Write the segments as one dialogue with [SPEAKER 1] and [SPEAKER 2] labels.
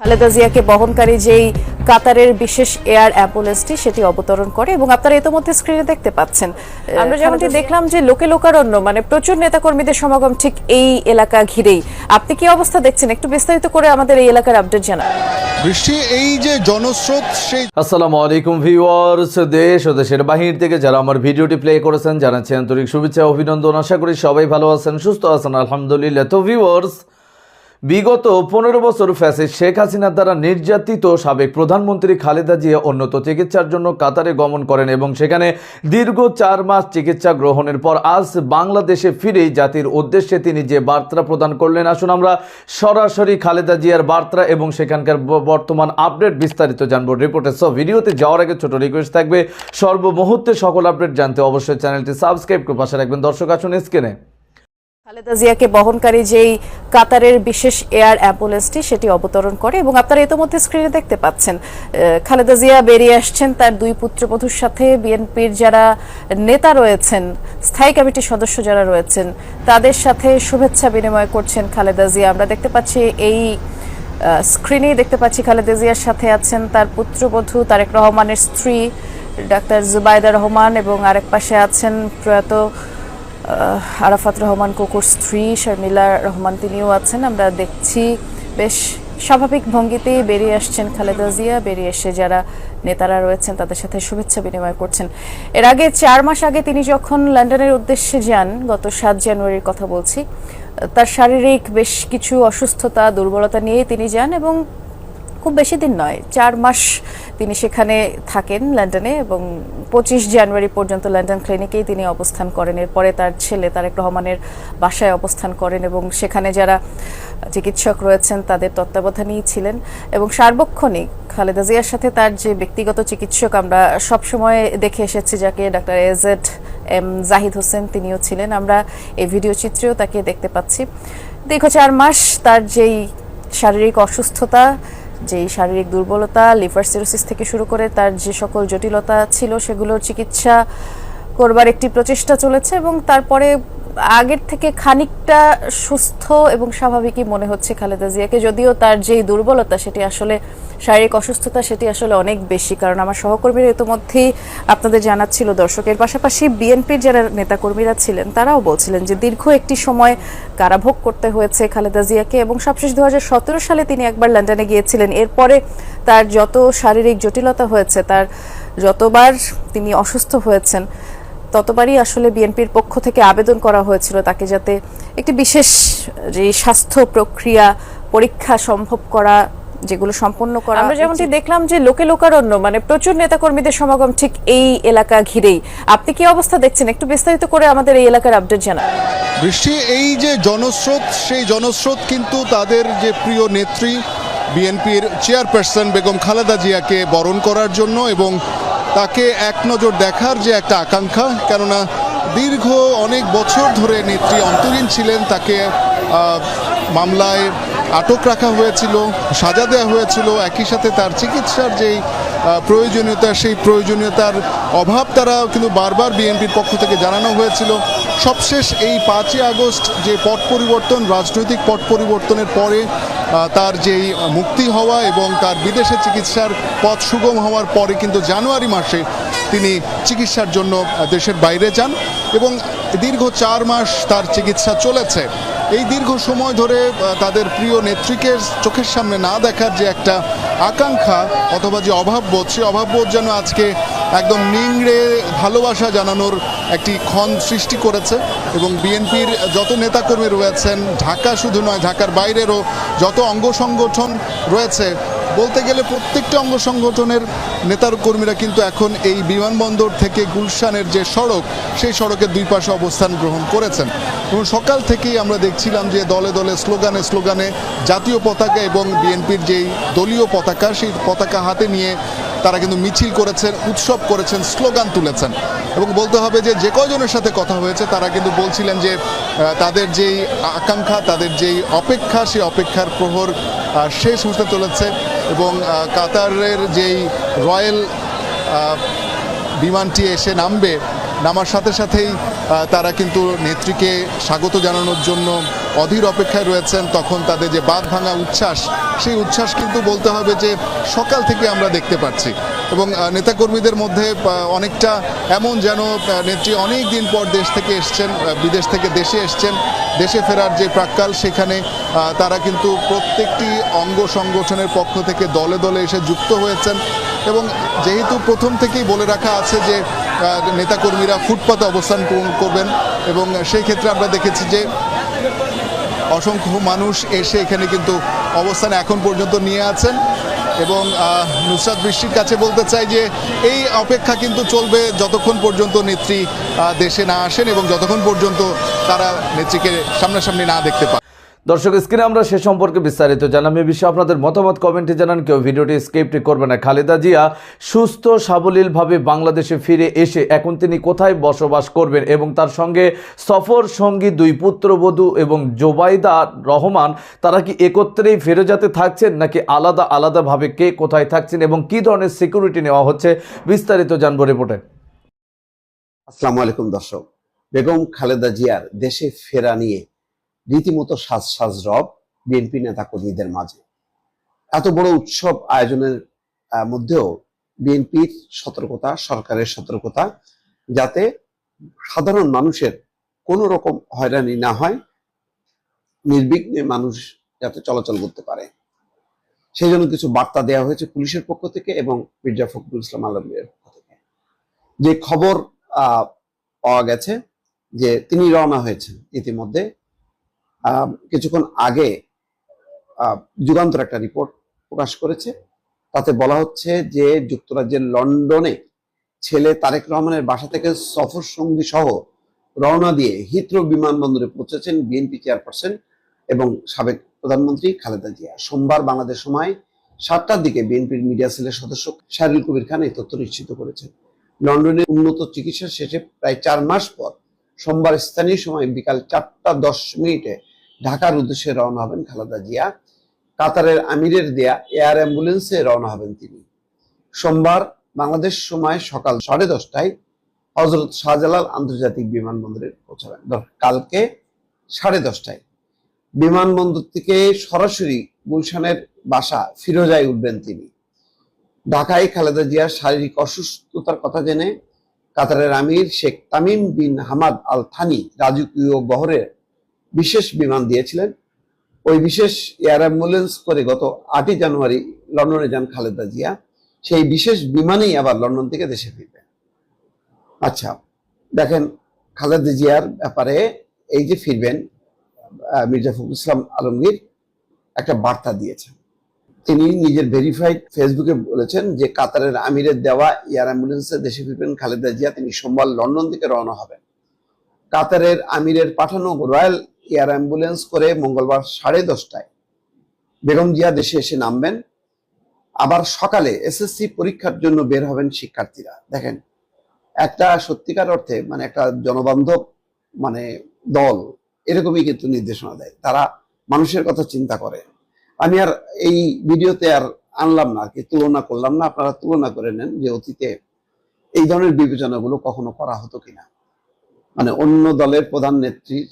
[SPEAKER 1] খালেদা জিয়াকে বহনকারী যেই কাতারের বিশেষ এয়ার অ্যাম্বুলেন্সটি সেটি অবতরণ করে এবং আপনারা ইতিমধ্যে স্ক্রিনে দেখতে পাচ্ছেন। আমরা যেমনটি দেখলাম যে লোকে লোকারণ্য মানে প্রচুর নেতাকর্মীদের সমাগম ঠিক এই এলাকা ঘিরেই। আপনি কি অবস্থা দেখছেন? একটু বিস্তারিত করে আমাদের এই এলাকার আপডেট জানান।
[SPEAKER 2] বৃষ্টি এই যে জনস্রোত সেই
[SPEAKER 3] আসসালামু আলাইকুম ভিউয়ার্স দেশ ও দেশের বাহির থেকে যারা আমার ভিডিওটি প্লে করেছেন জানাচ্ছি আন্তরিক শুভেচ্ছা অভিনন্দন। আশা করি সবাই ভালো আছেন সুস্থ আছেন আলহামদুলিল্লাহ। তো ভিউয়ার্স বিগত পনেরো বছর ফ্যাসিস্ট শেখ হাসিনার দ্বারা নির্যাতিত সাবেক প্রধানমন্ত্রী খালেদা জিয়া উন্নত চিকিৎসার জন্য কাতারে গমন করেন এবং সেখানে দীর্ঘ চার মাস চিকিৎসা গ্রহণের পর আজ বাংলাদেশে ফিরেই জাতির উদ্দেশ্যে তিনি যে বার্তা প্রদান করলেন, আসুন আমরা সরাসরি খালেদা জিয়ার বার্তা এবং সেখানকার বর্তমান আপডেট বিস্তারিত জানব। রিপোর্টে সব ভিডিওতে যাওয়ার আগে ছোট রিকোয়েস্ট থাকবে, সর্বমুহূর্তে সকল আপডেট জানতে অবশ্যই চ্যানেলটি সাবস্ক্রাইব করে পাশে রাখবেন। দর্শক, আসুন স্ক্রিনে
[SPEAKER 1] খালেদা জিয়াকে বহনকারী যেই কাতারের বিশেষ এয়ার অ্যাম্বুলেন্সটি সেটি অবতরণ করে এবং আপনারা ইতিমধ্যে স্ক্রিনে দেখতে পাচ্ছেন খালেদা জিয়া বেরিয়ে আসছেন তার দুই পুত্রবধূর সাথে। বিএনপির যারা নেতা রয়েছেন, স্থায়ী কমিটির সদস্য যারা রয়েছেন, তাদের সাথে শুভেচ্ছা বিনিময় করছেন খালেদা জিয়া। আমরা দেখতে পাচ্ছি এই স্ক্রিনেই দেখতে পাচ্ছি খালেদা জিয়ার সাথে আছেন তার পুত্রবধূ তারেক রহমানের স্ত্রী, ডাক্তার জুবাইদা রহমান এবং আরেক পাশে আছেন প্রয়াত আরাফাত রহমান, কুকুর স্ত্রী শর্মিলা রহমান তিনিও আছেন। আমরা দেখছি বেশ স্বাভাবিক ভঙ্গিতেই বেরিয়ে আসছেন খালেদা জিয়া, বেরিয়ে এসে যারা নেতারা রয়েছেন তাদের সাথে শুভেচ্ছা বিনিময় করছেন। এর আগে চার মাস আগে তিনি যখন লন্ডনের উদ্দেশ্যে যান, গত সাত জানুয়ারির কথা বলছি, তার শারীরিক বেশ কিছু অসুস্থতা, দুর্বলতা নিয়ে তিনি যান এবং খুব বেশি দিন নয়, চার মাস তিনি সেখানে থাকেন লন্ডনে এবং পঁচিশ জানুয়ারি পর্যন্ত লন্ডন ক্লিনিকেই তিনি অবস্থান করেন। এরপরে তার ছেলে তারেক রহমানের বাসায় অবস্থান করেন এবং সেখানে যারা চিকিৎসক রয়েছেন তাদের তত্ত্বাবধানেই ছিলেন এবং সার্বক্ষণিক খালেদা জিয়ার সাথে তার যে ব্যক্তিগত চিকিৎসক আমরা সবসময় দেখে এসেছি যাকে doctor A Z M Zahid Hossain তিনিও ছিলেন। আমরা এই ভিডিও চিত্রেও তাকে দেখতে পাচ্ছি। দীর্ঘ চার মাস তার যেই শারীরিক অসুস্থতা যেই শারীরিক দুর্বলতা, লিভার সিরোসিস থেকে শুরু করে তার যে সকল জটিলতা ছিল সেগুলোর চিকিৎসা করবার একটি প্রচেষ্টা চলেছে এবং তারপরে আগের থেকে খানিকটা সুস্থ এবং স্বাভাবিকই মনে হচ্ছে খালেদা জিয়াকে, যদিও তার যেই দুর্বলতা সেটি আসলে, শারীরিক অসুস্থতা সেটি আসলে অনেক বেশি। কারণ আমার সহকর্মীরা ইতিমধ্যেই আপনাদের জানাচ্ছিল দর্শকের পাশাপাশি বিএনপির যারা নেতাকর্মীরা ছিলেন, তারাও বলছিলেন যে দীর্ঘ একটি সময় কারাভোগ করতে হয়েছে খালেদা জিয়াকে এবং সবশেষ দু হাজার সতেরো সালে তিনি একবার লন্ডনে গিয়েছিলেন। এরপরে তার যত শারীরিক জটিলতা হয়েছে, তার যতবার তিনি অসুস্থ হয়েছেন ততবারই আসলে বিএনপির পক্ষ থেকে আবেদন করা হয়েছিল তাকে যাতে একটি বিশেষ যে স্বাস্থ্য প্রক্রিয়া পরীক্ষা সম্ভব করা যেগুলো সম্পন্ন করা আমরা যেমনটি দেখলাম যে লোকে লোকারণ্য মানে প্রচুর নেতাকর্মীদের সমাগম ঠিক এই এলাকা ঘিরেই। আপনি কি অবস্থা দেখছেন? একটু বিস্তারিত করে আমাদের এই এলাকার আপডেট জানান।
[SPEAKER 2] বৃষ্টি এই যে জনস্রোত সেই জনস্রোত কিন্তু তাদের যে প্রিয় নেত্রী বিএনপির চেয়ারপারসন বেগম খালেদা জিয়াকে বরণ করার জন্য এবং তাকে এক নজর দেখার যে একটা আকাঙ্ক্ষা, কেননা দীর্ঘ অনেক বছর ধরে নেত্রী অন্তরীণ ছিলেন, তাকে মামলায় আটক রাখা হয়েছিল, সাজা দেওয়া হয়েছিল। একই সাথে তার চিকিৎসার যেই প্রয়োজনীয়তা, সেই প্রয়োজনীয়তার অভাব তারা কিন্তু বারবার বিএনপির পক্ষ থেকে জানানো হয়েছিল। সবশেষ এই পাঁচই আগস্ট যে পট পরিবর্তন, রাজনৈতিক পট পরিবর্তনের পরে তার যেই মুক্তি হওয়া এবং তার বিদেশে চিকিৎসার পথ সুগম হওয়ার পরে কিন্তু জানুয়ারি মাসে তিনি চিকিৎসার জন্য দেশের বাইরে যান এবং দীর্ঘ চার মাস তার চিকিৎসা চলেছে। এই দীর্ঘ সময় ধরে তাদের প্রিয় নেত্রীকে চোখের সামনে না দেখার যে একটা আকাঙ্ক্ষা অথবা যে অভাববোধ সেই অভাববোধ যেন আজকে একদম নিংড়ে ভালোবাসা জানানোর একটি ক্ষণ সৃষ্টি করেছে এবং বিএনপির যত নেতাকর্মী রয়েছেন, ঢাকা শুধু নয়, ঢাকার বাইরেরও যত অঙ্গ সংগঠন রয়েছে বলতে গেলে প্রত্যেকটা অঙ্গ সংগঠনের নেতার কর্মীরা কিন্তু এখন এই বিমানবন্দর থেকে গুলশানের যে সড়ক, সেই সড়কের দুই পাশে অবস্থান গ্রহণ করেছেন। এবং সকাল থেকেই আমরা দেখছিলাম যে দলে দলে স্লোগানে স্লোগানে জাতীয় পতাকা এবং বিএনপির যেই দলীয় পতাকা, সেই পতাকা হাতে নিয়ে তারা কিন্তু মিছিল করেছেন, উৎসব করেছেন, স্লোগান তুলেছেন। এবং বলতে হবে যে যে কয়জনের সাথে কথা হয়েছে, তারা কিন্তু বলছিলেন যে তাদের যেই আকাঙ্ক্ষা, তাদের যেই অপেক্ষা, সেই অপেক্ষার প্রহর শেষ হতে চলেছে। এবং কাতারের যেই রয়্যাল বিমানটি এসে নামবে, নামার সাথে সাথেই তারা কিন্তু নেত্রীকে স্বাগত জানানোর জন্য অধীর অপেক্ষায় রয়েছেন, তখন তাদের যে বাঁধ ভাঙা উচ্ছ্বাস, সেই উচ্ছ্বাস কিন্তু বলতে হবে যে সকাল থেকে আমরা দেখতে পাচ্ছি। এবং নেতাকর্মীদের মধ্যে অনেকটা এমন যেন নেত্রী অনেক দিন পর দেশ থেকে এসছেন বিদেশ থেকে দেশে এসছেন, দেশে ফেরার যে প্রাক্কাল সেখানে তারা কিন্তু প্রত্যেকটি অঙ্গ সংগঠনের পক্ষ থেকে দলে দলে এসে যুক্ত হয়েছেন। এবং যেহেতু প্রথম থেকেই বলে রাখা আছে যে নেতাকর্মীরা ফুটপাতে অবস্থান করবেন, এবং সেই ক্ষেত্রে আমরা দেখেছি যে অসংখ্য মানুষ এসে এখানে কিন্তু অবস্থান এখন পর্যন্ত নিয়ে আছেন এবং নুসরাত বৃষ্টির কাছে বলতে চাই যে এই অপেক্ষা কিন্তু চলবে যতক্ষণ পর্যন্ত নেত্রী দেশে না আসেন এবং যতক্ষণ পর্যন্ত তারা নেত্রীকে সামনাসামনি না দেখতে পান।
[SPEAKER 3] দর্শক স্ক্রিনে আমরা সে সম্পর্কে বিস্তারিত জানাম এ বিষয়ে আপনাদের মতামত কমেন্টে জানান। কেউ ভিডিওটি স্ক্রিপ্ট করবে না। খালেদা জিয়া সুস্থ, সাবলীলভাবে বাংলাদেশে ফিরে এসে এখন তিনি কোথায় বসবাস করবেন এবং তার সঙ্গে সফর সঙ্গী, দুই পুত্রবধূ এবং জোবাইদা রহমান, তারা কি একত্রেই ফিরে যেতে থাকছেন নাকি আলাদা আলাদাভাবে কে কোথায় থাকছেন এবং কি ধরনের সিকিউরিটি নেওয়া হচ্ছে? বিস্তারিত জানব রিপোর্টে
[SPEAKER 4] আসসালামু আলাইকুম দর্শক। বেগম খালেদা জিয়ার দেশে ফেরা নিয়ে রীতিমতো সাজ সাজ রব বিএনপি নেতা কর্মীদের মাঝে। এত বড় উৎসব আয়োজনের মধ্যেও বিএনপির সতর্কতা, সরকারের সতর্কতা, যাতে সাধারণ মানুষের কোনো রকম হয়রানি না হয়, নির্বিঘ্নে মানুষ যাতে চলাচল করতে পারে। সেই জন্য কিছু বার্তা দেওয়া হয়েছে পুলিশের পক্ষ থেকে এবং মির্জা ফখরুল ইসলাম আলমের পক্ষ থেকে। যে খবর পাওয়া গেছে যে তিনি রওনা হয়েছেন ইতিমধ্যে কিছুক্ষণ আগে যুগান্তর একটা রিপোর্ট প্রকাশ করেছে। তাতে বলা হচ্ছে যে যুক্তরাজ্যের লন্ডনে ছেলে তারেক রহমানের বাসা থেকে সফর সঙ্গী সহ রওনা দিয়ে হিথ্রো বিমানবন্দরে পৌঁছেছেন বিএনপি চেয়ারপারসন এবং সাবেক প্রধানমন্ত্রী খালেদা জিয়া। সোমবার বাংলাদেশ সময় সাতটার দিকে বিএনপির মিডিয়া সেলের সদস্য শাহরুল কবির খান এই তথ্য নিশ্চিত করেছেন। লন্ডনে উন্নত চিকিৎসা শেষে প্রায় চার মাস পর সোমবার স্থানীয় সময় বিকাল চারটা দশ মিনিটে ঢাকার উদ্দেশ্যে রওনা হবেন খালেদা জিয়া, কাতারের আমিরের দেয়া এয়ার অ্যাম্বুলেন্সে রওনা হবেন তিনি। সোমবার বাংলাদেশ সময় সকাল সাড়ে দশটায় হজরত শাহজালাল আন্তর্জাতিক বিমানবন্দরে পৌঁছাবেন। কালকে সাড়ে দশটায়। বিমানবন্দর থেকে সরাসরি গুলশানের বাসা ফিরোজায় উঠবেন তিনি। ঢাকায় খালেদা জিয়ার শারীরিক অসুস্থতার কথা জেনে কাতারের আমির Sheikh Tamim bin Hamad Al Thani রাজকীয় বহরের বিশেষ বিমান দিয়েছিলেন। ওই বিশেষ এয়ার অ্যাম্বুলেন্স করে গত আটই জানুয়ারি লন্ডনে যান খালেদা জিয়া। সেই বিশেষ বিমানেই আবার লন্ডন থেকে দেশে ফিরবেন। আচ্ছা দেখেন খালেদা জিয়ার ব্যাপারে এই যে ফিরবেন মির্জা ফখরুল ইসলাম আলমগীর একটা বার্তা দিয়েছেন। তিনি নিজের ভেরিফাইড ফেসবুকে বলেছেন যে কাতারের আমিরের দেওয়া এয়ার অ্যাম্বুলেন্সে দেশে ফিরবেন খালেদা জিয়া, তিনি সোমবার লন্ডন থেকে রওনা হবেন। কাতারের আমিরের পাঠানো রয়্যাল এয়ার অ্যাম্বুলেন্স করে মঙ্গলবার সাড়ে দশটায় বেগম জিয়া দেশে এসে নামবেন। আবার সকালে এসএসসি পরীক্ষার জন্য বের হবেন শিক্ষার্থীরা। দেখেন, একটা সত্যিকার অর্থে মানে একটা জনবান্ধব মানে দল, এরকমই কিন্তু নির্দেশনা দেয়। তারা মানুষের কথা চিন্তা করে। আমি আর এই ভিডিওতে আর আনলাম না কি তুলনা করলাম না। আপনারা তুলনা করে নেন যে অতীতে এই ধরনের বিবেচনাগুলো কখনো করা হতো কিনা। মানে অন্য দলের প্রধান নেত্রীর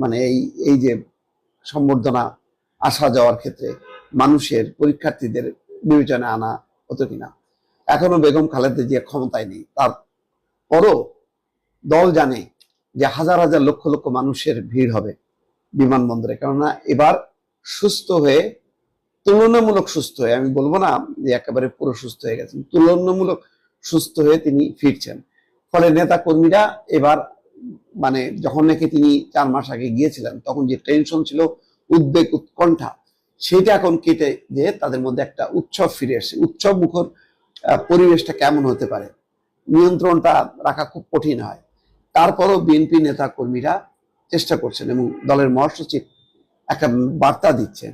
[SPEAKER 4] মানে এই এই যে সম্বর্ধনা আসা যাওয়ার ক্ষেত্রে মানুষের পরীক্ষার্থীদের বিবেচনা আনা হতো কিনা? এখনও বেগম খালেদা জিয়া ক্ষমতায় নেই। তার পরও দল জানে যে হাজার হাজার লক্ষ লক্ষ মানুষের ভিড় হবে বিমানবন্দরে। কেননা এবার সুস্থ হয়ে, তুলনামূলক সুস্থ হয়ে, আমি বলব না যে একেবারে পুরো সুস্থ হয়ে গেছেন, তুলনামূলক সুস্থ হয়ে তিনি ফিরছেন। ফলে নেতা কর্মীরা এবার মানে যখন নাকি তিনি চার মাস আগে গিয়েছিলেন, তখন যে টেনশন ছিল, উদ্বেগ, উৎকণ্ঠা, সেটা এখন কেটে যে তাদের মধ্যে একটা উৎসব ফিরে আসে উৎসব মুখর পরিবেশটা কেমন হতে পারে? নিয়ন্ত্রণটা রাখা খুব কঠিন হয়। তারপরও বিএনপি নেতা কর্মীরা চেষ্টা করছেন এবং দলের মহাসচিব একটা বার্তা দিচ্ছেন।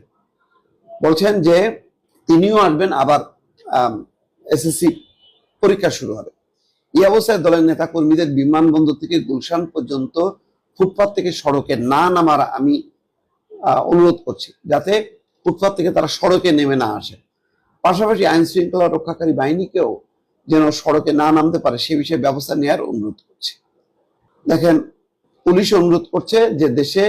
[SPEAKER 4] বলছেন যে, তিনিও আসবেন, আবার এসএসসি পরীক্ষা শুরু হবে। এই অবস্থায় দলের নেতা কর্মীদের বিমানবন্দর থেকে গুলশান পর্যন্ত ফুটপাত থেকে সড়কে না নামার আমি অনুরোধ করছি, যাতে ফুটপাত থেকে তারা সড়কে নেমে না আসে। পাশাপাশি আইন শৃঙ্খলা রক্ষাকারী বাহিনীকেও যেন সড়কে না নামতে পারে, সে বিষয়ে ব্যবস্থা নেওয়ার অনুরোধ করছে। দেখেন, পুলিশ অনুরোধ করছে যে দেশে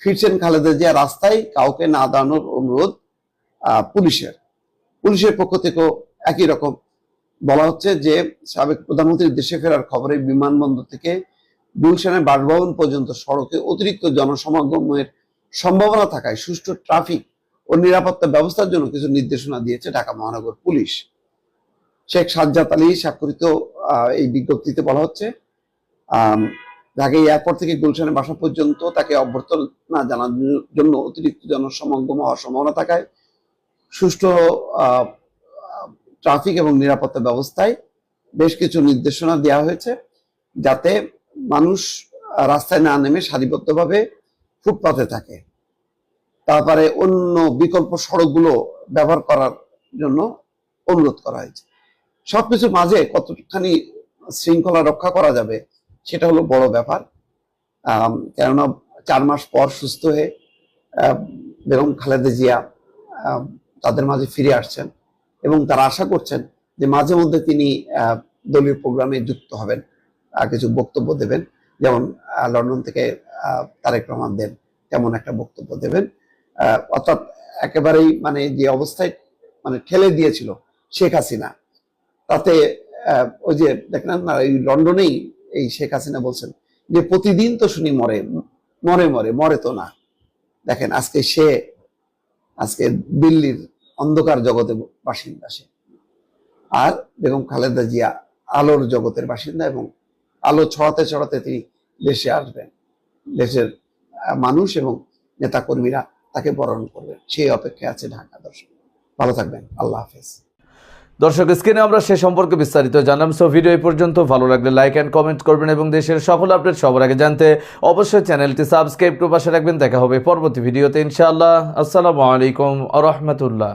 [SPEAKER 4] ফিরছেন খালেদা জিয়া রাস্তায় কাউকে না দাঁড়ানোর অনুরোধ পুলিশের। পুলিশের পক্ষ থেকেও একই রকম বলা হচ্ছে যে সাবেক প্রধানমন্ত্রীর দেশে ফেরার খবরে বিমানবন্দর থেকে গুলশানের বাসভবন পর্যন্ত সড়কে অতিরিক্ত জনসমাগমের সম্ভাবনা থাকায় সুষ্ঠু ট্রাফিক ও নিরাপত্তা ব্যবস্থার জন্য কিছু নির্দেশনা দিয়েছে ঢাকা মহানগর পুলিশ। শেখ সাজ্জাদ আলী স্বাক্ষরিত এই বিজ্ঞপ্তিতে বলা হচ্ছে ঢাকা এয়ারপোর্ট থেকে গুলশানের বাসা পর্যন্ত তাকে অভ্যর্থনা জানানোর জন্য অতিরিক্ত জনসমাগম হওয়ার সম্ভাবনা থাকায় সুষ্ঠু ট্রাফিক এবং নিরাপত্তা ব্যবস্থায় বেশ কিছু নির্দেশনা দেওয়া হয়েছে যাতে মানুষ রাস্তায় না নেমে সারিবদ্ধভাবে ফুটপাতে থাকে। তারপরে অন্য বিকল্প সড়কগুলো ব্যবহার করার জন্য অনুরোধ করা হয়েছে। সবকিছুর মাঝে কতখানি শৃঙ্খলা রক্ষা করা যাবে সেটা হলো বড় ব্যাপার। কেননা চার মাস পর সুস্থ হয়ে বেগম খালেদা জিয়া তাদের মাঝে ফিরে আসছেন। এবং তারা আশা করছেন যে মাঝে মধ্যে তিনি দলীয় প্রোগ্রামে যুক্ত হবেন কিছু বক্তব্য দেবেন। যেমন লন্ডন থেকে তারেক রহমান দেন, তেমন একটা বক্তব্য দেবেন। অর্থাৎ একেবারেই মানে যে অবস্থায় মানে ঠেলে দিয়েছিল শেখ হাসিনা, তাতে ওই যে দেখলেন না এই লন্ডনেই এই শেখ হাসিনা বলছেন যে প্রতিদিন তো শুনি মরে মরে মরে মরে তো না। দেখেন, আজকে সে, আজকে দিল্লির অন্ধকার জগতের বাসিন্দা সে। আর বেগম খালেদা জিয়া আলোর জগতের বাসিন্দা এবং আলো ছড়াতে ছড়াতে তিনি দেশে আসবেন। দেশের মানুষ এবং নেতাকর্মীরা তাকে বরণ করবেন। সেই অপেক্ষায় আছে ঢাকা দর্শক। ভালো থাকবেন। আল্লাহ হাফেজ।
[SPEAKER 3] দর্শক, স্ক্রিনে আমরা সে সম্পর্কে বিস্তারিত জানলাম। সো ভিডিও এই পর্যন্ত। ভালো লাগলে লাইক অ্যান্ড কমেন্ট করবেন এবং দেশের সকল আপডেট সবার আগে জানতে অবশ্যই চ্যানেলটি সাবস্ক্রাইব করে পাশে রাখবেন। দেখা হবে পরবর্তী ভিডিওতে ইনশাআল্লাহ। আসসালামু আলাইকুম আ রহমতুল্লাহ।